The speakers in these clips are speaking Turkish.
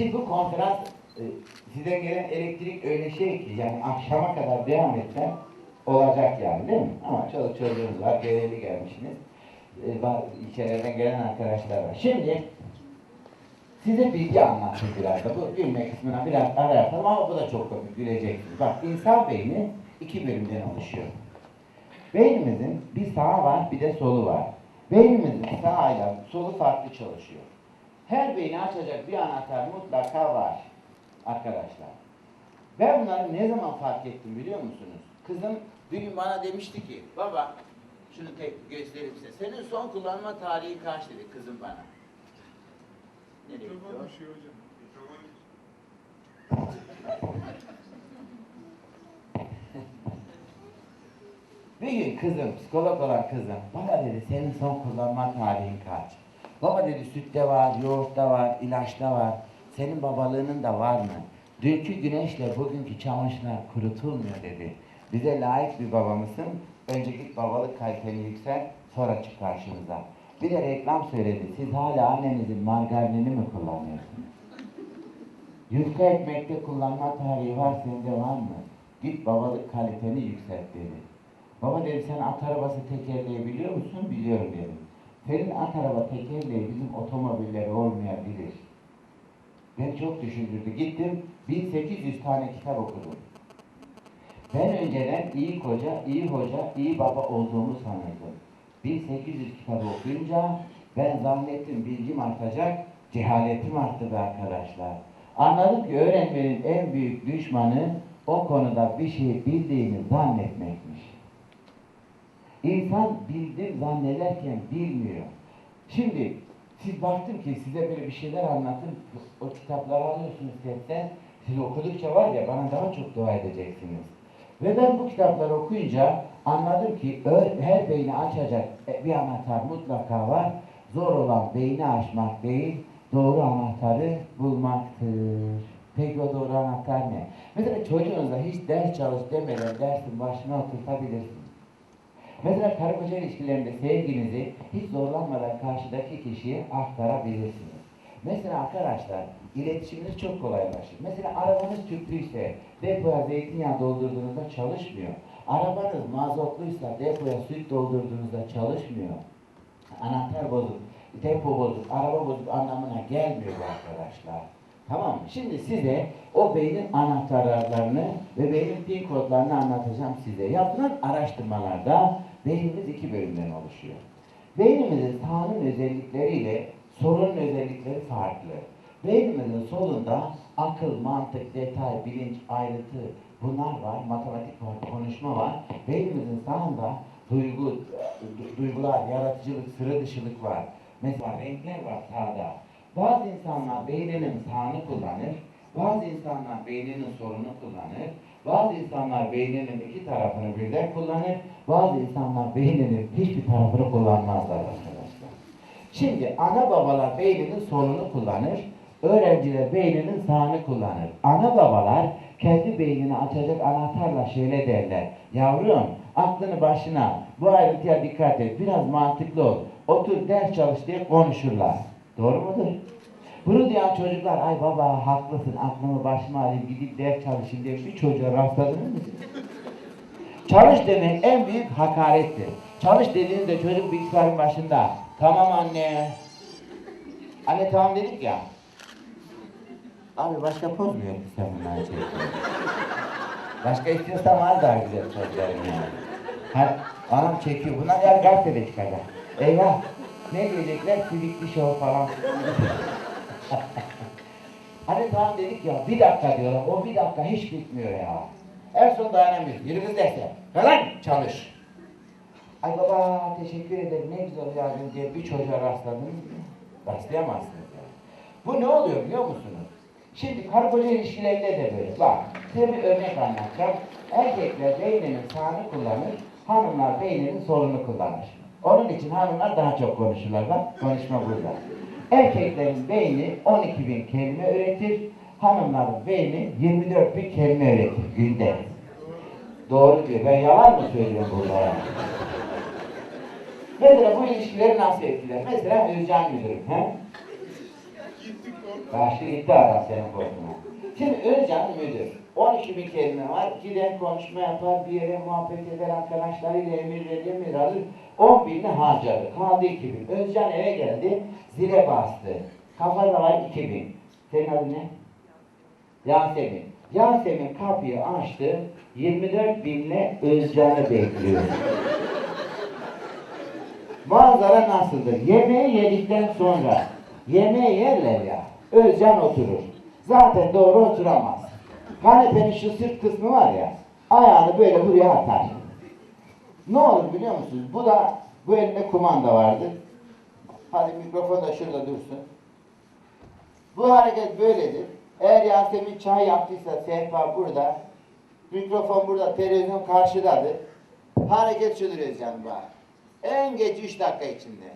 Şimdi bu konferans e, size gelen elektrik öyle şey ki yani akşama kadar devam etse olacak yani değil mi? Ama çoluk çocuğunuz var, görevli gelmişsiniz. E, içerilerden gelen arkadaşlar var. Şimdi size bilgi anlatayım biraz da. Bu gülme kısmına biraz ara yapalım ama bu da çok komik, güleceksiniz. Bak insan beyni iki bölümden oluşuyor. Beynimizin bir sağı var bir de solu var. Beynimizin sağıyla solu farklı çalışıyor. Her beyni açacak bir anahtar mutlaka var arkadaşlar. Ben bunları ne zaman fark ettim biliyor musunuz? Kızım bir gün bana demişti ki baba şunu tek göstereyim size. Senin son kullanma tarihi kaç dedi kızım bana. Nereye gitti o? Mikrofon düşüyor hocam. Bir gün kızım, psikolog olan kızım, baba dedi senin son kullanma tarihin kaç? Baba dedi sütte var, yoğurtta var, ilaçta var. Senin babalığının da var mı? Dünkü güneşle bugünkü çamaşırlar kurutulmuyor dedi. Bize layık bir baba mısın? Önce git babalık kaliteni yüksel, sonra çık karşımıza. Bir de reklam söyledi. Siz hala annenizin margarinini mi kullanıyorsunuz? Yufka ekmekte kullanma tarihi var sende var mı? Git babalık kaliteni yükselt dedi. Baba dedim sen at arabası tekerleği biliyor musun? Biliyorum dedim. Senin at araba tekerleği bizim otomobilleri olmayabilir. Beni çok düşündürdü. Gittim 1800 tane kitap okudum. Ben önceden iyi koca, iyi hoca, iyi baba olduğumu sanırdım. 1800 kitabı okuyunca ben zannettim bilgim artacak, cehaletim arttı be arkadaşlar. Anladım ki öğrenmenin en büyük düşmanı o konuda bir şey bildiğini zannetmekmiş. İnsan bildim zannederken bilmiyor. Şimdi siz baktım ki size böyle bir şeyler anlatın, o kitapları alıyorsunuz setten, siz okudukça var ya bana daha çok dua edeceksiniz. Ve ben bu kitapları okuyunca anladım ki her beyni açacak e, bir anahtar mutlaka var. Zor olan beyni açmak değil, doğru anahtarı bulmaktır. Peki o doğru anahtar ne? Mesela çocuğunuza hiç ders çalış demeden dersin başına oturtabilirsiniz. Mesela karı koca ilişkilerinde sevginizi hiç zorlanmadan karşıdaki kişiye aktarabilirsiniz. Mesela arkadaşlar iletişiminiz çok kolaylaşır. Mesela arabanız tüplüyse depoya zeytinyağı doldurduğunuzda çalışmıyor. Arabanız mazotluysa depoya süt doldurduğunuzda çalışmıyor. Anahtar bozuk, tempo bozuk, araba bozuk anlamına gelmiyor bu arkadaşlar. Tamam mı? Şimdi size o beynin anahtarlarını ve beynin pin kodlarını anlatacağım size. Yapılan araştırmalarda beynimiz iki bölümden oluşuyor. Beynimizin sağının özellikleriyle solunun özellikleri farklı. Beynimizin solunda akıl, mantık, detay, bilinç, ayrıntı bunlar var. Matematik var, konuşma var. Beynimizin sağında duygu, du- duygular, yaratıcılık, sıra dışılık var. Mesela renkler var sağda. Bazı insanlar beyninin sağını kullanır, bazı insanlar beyninin solunu kullanır, bazı insanlar beyninin iki tarafını birden kullanır, bazı insanlar beyninin hiçbir tarafını kullanmazlar arkadaşlar. Şimdi ana babalar beyninin solunu kullanır, öğrenciler beyninin sağını kullanır. Ana babalar kendi beynini açacak anahtarla şöyle derler. Yavrum aklını başına, bu ayrıntıya dikkat et, biraz mantıklı ol, otur ders çalış diye konuşurlar. Doğru mudur? Diyen çocuklar, ay baba haklısın, aklımı başıma alayım, gidip ders çalışayım diye bir çocuğa rastladınız mı? Çalış demek en büyük hakarettir. Çalış dediğinizde çocuk bilgisayarın başında. Tamam anne. Anne tamam dedik ya. Abi başka poz mu yok sen bunları çekiyorsun? Başka istiyorsan al daha güzel pozlarını yani. Ha, anam çekiyor. Bunlar yarın gazetede çıkacak. Eyvah. Ne diyecekler? Silikli show falan. hani tamam dedik ya bir dakika diyorlar. O bir dakika hiç bitmiyor ya. En son dayanamıyoruz. Yürü kız derse. Falan çalış. Ay baba teşekkür ederim ne güzel yardım diye bir çocuğa rastladınız mı? Rastlayamazsınız yani. Bu ne oluyor biliyor musunuz? Şimdi karı koca ilişkilerinde de böyle. Bak size bir örnek anlatacağım. Erkekler beyninin sağını kullanır, hanımlar beyninin solunu kullanır. Onun için hanımlar daha çok konuşurlar. Bak konuşma burada. Erkeklerin beyni 12 bin kelime üretir, hanımların beyni 24 bin kelime üretir günde. Doğru diyor. Ben yalan mı söylüyorum burada ya? Mesela bu ilişkileri nasıl etkiler? Mesela Özcan Müdürüm. He? Karşı gitti adam senin korkuna. Şimdi Özcan müdür. 12 bin kelime var. Gider konuşma yapar, bir yere muhabbet eder, arkadaşlarıyla emir verir, emir alır. 10 binini harcadı. Kaldı 2 bin. Özcan eve geldi, zile bastı. Kafada var 2 bin. Senin adın ne? Yasemin. Yasemin kapıyı açtı. 24 binle Özcan'ı bekliyor. Manzara nasıldır? Yemeği yedikten sonra yemeği yerler ya. Özcan oturur. Zaten doğru oturamaz. Kanepenin şu sırt kısmı var ya. Ayağını böyle buraya atar. Ne olur biliyor musunuz? Bu da bu elinde kumanda vardı. Hadi mikrofon da şurada dursun. Bu hareket böyledir. Eğer Yasemin çay yaptıysa sehpa burada. Mikrofon burada, televizyon karşıdadır. Hareket şudur Özcan bak. En geç üç dakika içinde.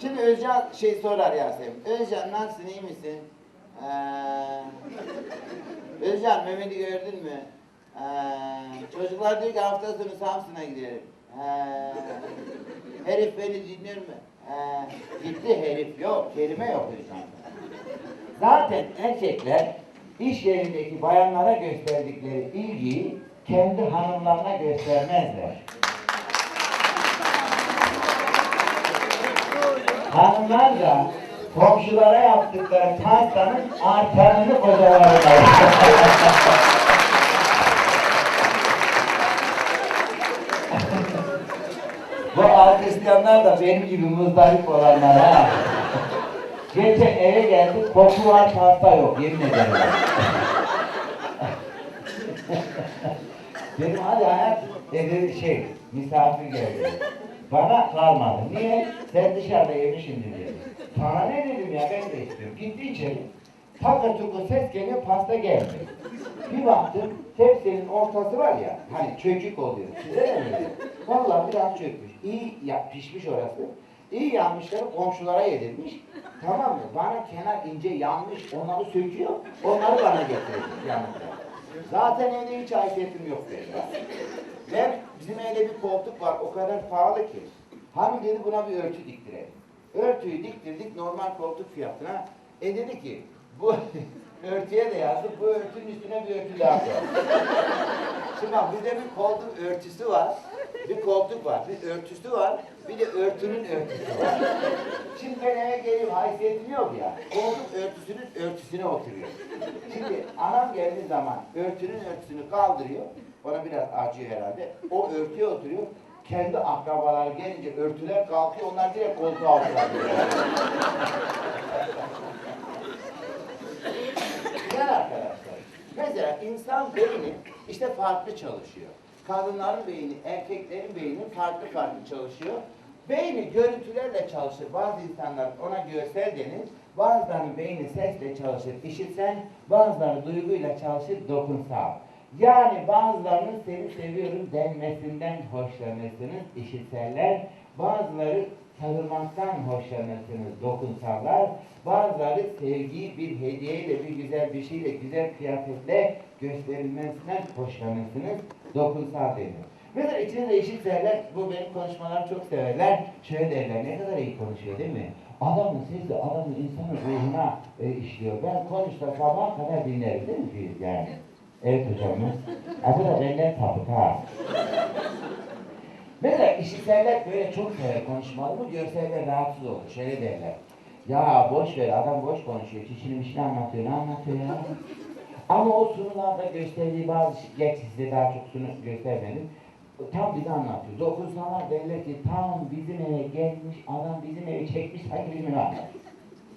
Şimdi Özcan şey sorar Yasemin. Özcan nasılsın, iyi misin? Ee, Özcan Mehmet'i gördün mü? Ee, çocuklar diyor ki hafta sonu Samsun'a gidelim. Ee, herif beni dinliyor mu? Ee, gitti herif yok, kelime yok Özcan'da. Zaten erkekler iş yerindeki bayanlara gösterdikleri ilgiyi kendi hanımlarına göstermezler. Hanımlar da komşulara yaptıkları pastanın artanını kocalarına. Bu alkışlayanlar da benim gibi muzdarip olanlar ha. Geçen eve geldi, koku var, pasta yok, yemin ederim. Dedim hadi hayat, dedi şey, misafir geldi. Bana kalmadı. Niye? Sen dışarıda yemişsin dedi. Sana ne dedim ya, ben de istiyorum. Gitti içeri. Takır tukur ses geliyor, pasta geldi. Bir baktım, tepsinin ortası var ya, hani çökük oluyor. Size de mi? Vallahi biraz çökmüş. İyi ya, pişmiş orası. İyi yanmışları komşulara yedirmiş. Tamam mı? Bana kenar ince yanmış, onları söküyor, onları bana getiriyor yanımda. Zaten evde hiç haysiyetim yok benim. Ben, bizim evde bir koltuk var, o kadar pahalı ki. Dedi buna bir örtü diktirelim. Örtüyü diktirdik normal koltuk fiyatına. E dedi ki, bu örtüye de yazdık, bu örtünün üstüne bir örtü daha koy. Şimdi bak bizde bir koltuk örtüsü var, bir koltuk var, bir örtüsü var, bir de örtünün örtüsü var. Şimdi ben eve geleyim haysiyetim yok ya, koltuk örtüsünün örtüsüne oturuyor. Şimdi anam geldiği zaman örtünün örtüsünü kaldırıyor, ona biraz acıyor herhalde, o örtüye oturuyor. Kendi akrabalar gelince örtüler kalkıyor, onlar direkt koltuğa oturuyor. Güzel arkadaşlar. Mesela insan beyni işte farklı çalışıyor. Kadınların beyni, erkeklerin beyni farklı farklı çalışıyor. Beyni görüntülerle çalışır. Bazı insanlar ona görsel denir. Bazılarının beyni sesle çalışır, işitsel. Bazıları duyguyla çalışır, dokunsal. Yani bazılarının seni seviyorum denmesinden hoşlanırsınız, işitseller. Bazıları sarılmaktan hoşlanırsınız, dokunsallar. Bazıları sevgiyi bir hediyeyle, bir güzel bir şeyle, güzel kıyafetle gösterilmesinden hoşlanırsınız, dokunsal denir. Mesela içinde işitseller, bu benim konuşmalarımı çok severler. Şöyle derler, ne kadar iyi konuşuyor değil mi? Adamın sesi, adamın insanın ruhuna e, işliyor. Ben konuşta sabaha kadar dinlerim değil mi yani? Evet hocamız. Adı da benden ha. Mesela işitseller böyle çok sever konuşmalı bu görseller rahatsız olur. Şöyle derler. Ya boş ver adam boş konuşuyor. Çişini mişini anlatıyor. Ne anlatıyor ya? Ama o sunularda gösterdiği bazı şey- geç size daha çok sunu göstermedim. Tam bize anlatıyor. Dokunsalar derler ki tam bizim eve gelmiş adam bizim evi çekmiş sanki bizim anlatıyor.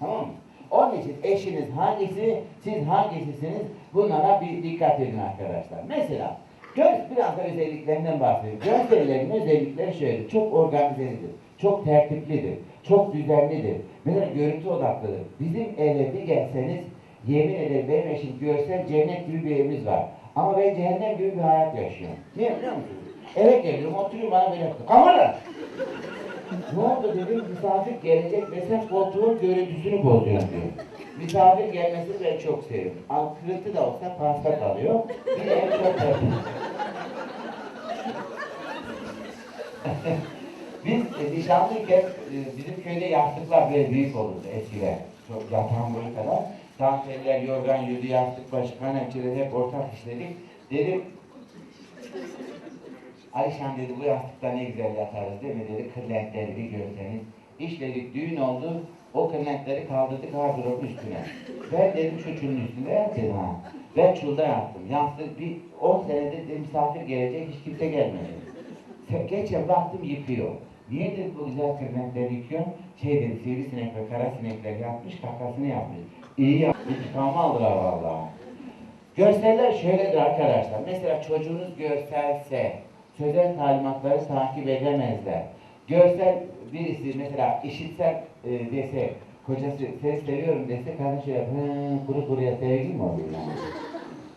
Tamam mı? Onun için eşiniz hangisi, siz hangisisiniz bunlara bir dikkat edin arkadaşlar. Mesela göz biraz da özelliklerinden bahsedeyim. Gözlerlerin özellikleri şöyle, çok organizedir, çok tertiplidir, çok düzenlidir. Mesela görüntü odaklıdır. Bizim eve bir gelseniz yemin ederim benim eşim görsel cennet gibi bir evimiz var. Ama ben cehennem gibi bir hayat yaşıyorum. Niye biliyor musunuz? Eve geliyorum, oturuyorum bana böyle yapıyor. Kamera! Ne oldu dedim, misafir gelecek ve sen koltuğun görüntüsünü bozuyorsun diyor. Misafir gelmesini ben çok seviyorum. Al kırıntı da olsa pasta kalıyor. Bir de çok tertemiz. Biz e, nişanlıyken e, bizim köyde yastıklar böyle büyük olurdu eskiden. Çok yatağın boyu kadar. Danteller, yorgan, yürü, yastık başı, kanepeleri hep ortak işledik. Dedim, Ayşen dedi bu yastıkta ne güzel yatarız değil mi dedi. Kırlentleri bir görseniz. İşledik düğün oldu. O kırlentleri kaldırdık gardırobun üstüne. Ben dedim şu çulun üstünde yat ha. Ben çulda yattım. Yastık bir 10 senedir de misafir gelecek hiç kimse gelmedi. Geçen baktım yıkıyor. Niye dedi bu güzel kırlentleri yıkıyor? Şey dedi sivrisinek ve kara sinekler yapmış kakasını yapmış. İyi yapmış. İntikamı aldılar vallahi. Görseller şöyledir arkadaşlar. Mesela çocuğunuz görselse sözel talimatları takip edemezler. Görsel birisi mesela işitsel e, dese kocası seni seviyorum dese kardeşi şöyle hı, kuru kuruya sevgi mi oluyor yani?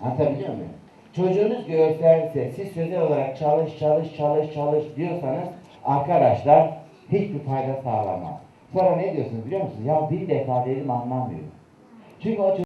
Anlatabiliyor muyum? Çocuğunuz görselse siz sözel olarak çalış çalış çalış çalış diyorsanız arkadaşlar hiçbir fayda sağlamaz. Sonra ne diyorsunuz biliyor musunuz? Ya bir defa dedim anlamıyor. Çünkü o